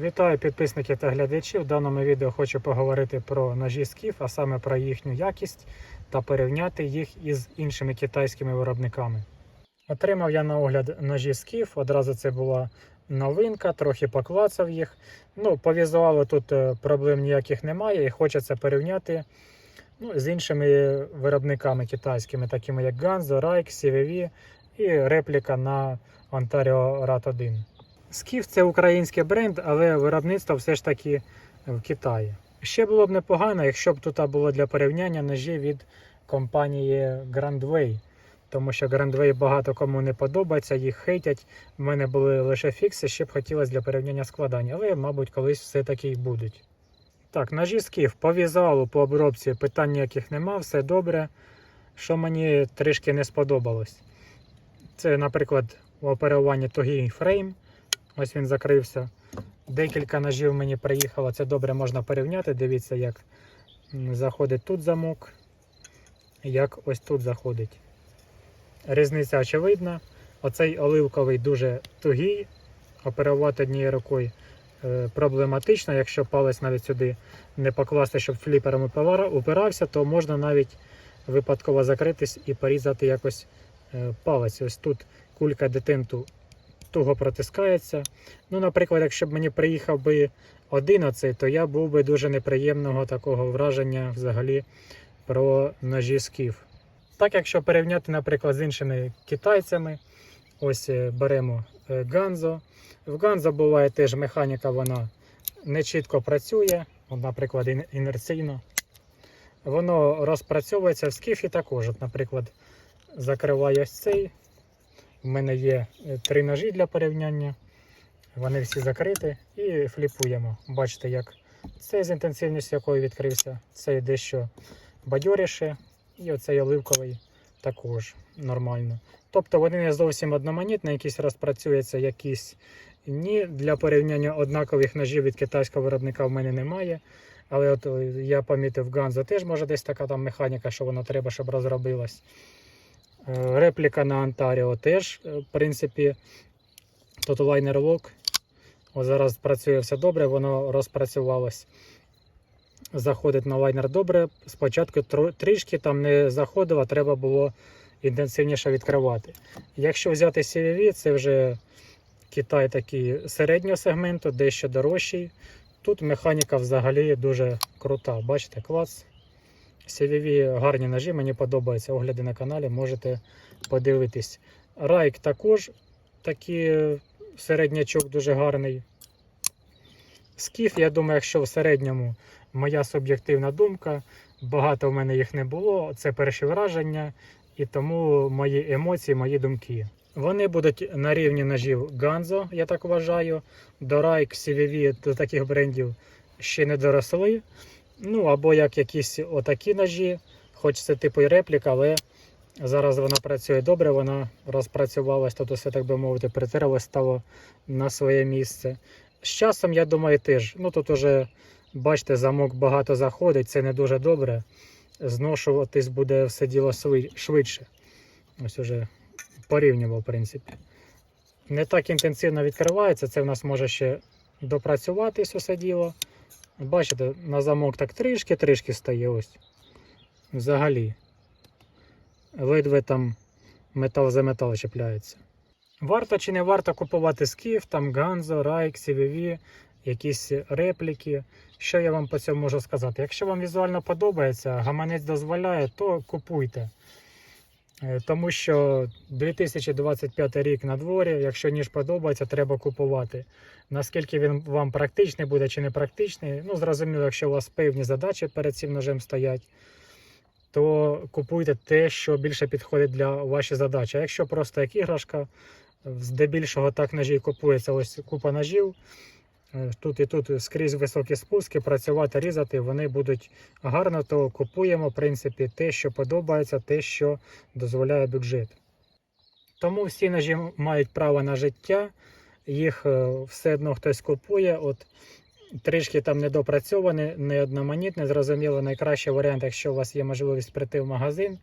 Вітаю підписників та глядачів. В даному відео хочу поговорити про ножі скіф, а саме про їхню якість та порівняти їх із іншими китайськими виробниками. Отримав я на огляд ножі скіф. Одразу це була новинка, трохи поклацав їх. Ну, по візуалу тут е, проблем ніяких немає, і хочеться порівняти ну, з іншими виробниками китайськими, такими як Ganzo, Raik, CVV і репліка на Ontario Rat 1. Скіф це український бренд, але виробництво все ж таки в Китаї. Ще було б непогано, якщо б тут було для порівняння ножі від компанії Grandway. Тому що Grandway багато кому не подобається, їх хейтять. У мене були лише фікси, ще б хотілося для порівняння складання, але, мабуть, колись все-таки й будуть. Так, ножі скіф по візуалу, по обробці питань ніяких нема, все добре. Що мені трішки не сподобалось. Це, наприклад, у оперуванні тугий фрейм. Ось він закрився. Декілька ножів мені приїхало. Це добре можна порівняти. Дивіться, як заходить тут замок, як ось тут заходить. Різниця очевидна. Оцей оливковий дуже тугий. Оперувати однією рукою е, проблематично. Якщо палець навіть сюди не покласти, щоб фліпером упирався, то можна навіть випадково закритись і порізати якось е, палець. Ось тут кулька детенту туго протискається. Ну, наприклад, якщо б мені приїхав би один оцей, то я був би дуже неприємного такого враження взагалі про ножі скіф. Так, якщо порівняти, наприклад, з іншими китайцями, ось е, беремо е, Ганзо. В Ганзо буває теж механіка, вона не чітко працює, наприклад, ін- інерційно. Воно розпрацьовується в скіфі також. От, наприклад, закриваю ось цей. У мене є е, три ножі для порівняння. Вони всі закриті і фліпуємо. Бачите, як цей з інтенсивністю якою відкрився, цей дещо бадьоріше, і оцей оливковий також нормально. Тобто вони не зовсім одноманітні, якісь розпрацюються, якісь ні. Для порівняння однакових ножів від китайського виробника в мене немає. Але от е, я помітив Ганзо теж може десь така там механіка, що воно треба, щоб розробилась. Е, Репліка на Ontario теж, е, в принципі, тут лайнер лок. Ось зараз працює все добре, воно розпрацювалось. Заходить на лайнер добре. Спочатку трішки там не заходило, треба було інтенсивніше відкривати. Якщо взяти CVV, це вже Китай такий середнього сегменту, дещо дорожчий. Тут механіка взагалі дуже крута. Бачите, клас. CVV гарні ножі, мені подобаються огляди на каналі, можете подивитись. Райк також такий середнячок дуже гарний. Скіф, я думаю, якщо в середньому моя суб'єктивна думка, багато в мене їх не було. Це перші враження, і тому мої емоції, мої думки. Вони будуть на рівні ножів Ганзо, я так вважаю. До Райк, CVV, до таких брендів ще не доросли. Ну або як якісь отакі ножі, хоч це типу і репліка, але зараз вона працює добре, вона розпрацювалась, тобто все так би мовити, притиралось, стало на своє місце. З часом, я думаю, теж. Ну тут уже, бачите, замок багато заходить, це не дуже добре. Зношуватись буде все діло швидше. Ось уже порівнював, в принципі. Не так інтенсивно відкривається, це в нас може ще допрацюватись усе діло. Бачите, на замок так трішки-трішки стає ось. Взагалі. Ледве там метал за метал чіпляється. Варто чи не варто купувати скіф, там Ганзо, Райк, CVV, якісь репліки. Що я вам по цьому можу сказати? Якщо вам візуально подобається, гаманець дозволяє, то купуйте. Е, Тому що 2025 рік на дворі, якщо ніж подобається, треба купувати. Наскільки він вам практичний буде чи не практичний, ну зрозуміло, якщо у вас певні задачі перед цим ножем стоять, то купуйте те, що більше підходить для вашої задачі. А якщо просто як іграшка, здебільшого так ножі купується ось купа ножів. Е, Тут і тут скрізь високі спуски, працювати, різати, вони будуть гарно, то купуємо, в принципі, те, що подобається, те, що дозволяє бюджет. Тому всі ножі мають право на життя, їх е, все одно хтось купує. От трішки там недопрацьовані, не одноманітне. Зрозуміло, найкращий варіант, якщо у вас є можливість прийти в магазин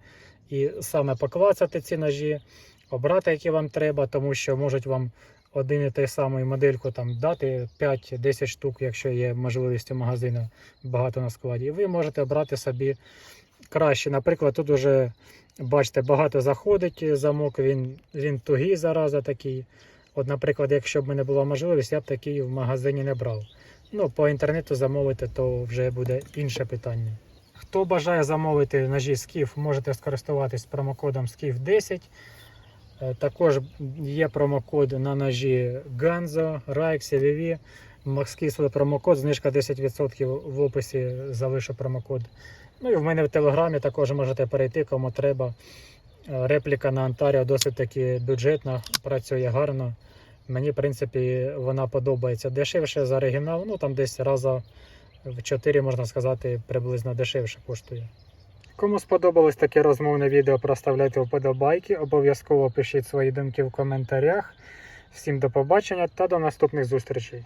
і саме поклацати ці ножі, обрати, які вам треба, тому що можуть вам один і той самий модельку там дати 5-10 штук, якщо є можливість у магазину багато на складі. І ви можете обрати собі краще. Наприклад, тут вже бачите, багато заходить замок, він, він тугий зараза такий. От, наприклад, якщо б мене була можливість, я б такий в магазині не брав. Ну, по інтернету замовити, то вже буде інше питання. Хто бажає замовити ножі Skif, можете скористуватись промокодом SKIF10. Е, Також є промокод на ножі Ganzo, Raix, VV. Макскісли промокод, знижка 10% в описі залишу промокод. Ну і в мене в телеграмі також можете перейти, кому треба. Е, Репліка на Антаріо досить таки бюджетна, працює гарно. Мені, в принципі, вона подобається дешевше за оригінал. Ну там десь раза в 4, можна сказати, приблизно дешевше коштує. Кому сподобалось таке розмовне відео, проставляйте вподобайки. Обов'язково пишіть свої думки в коментарях. Всім до побачення та до наступних зустрічей.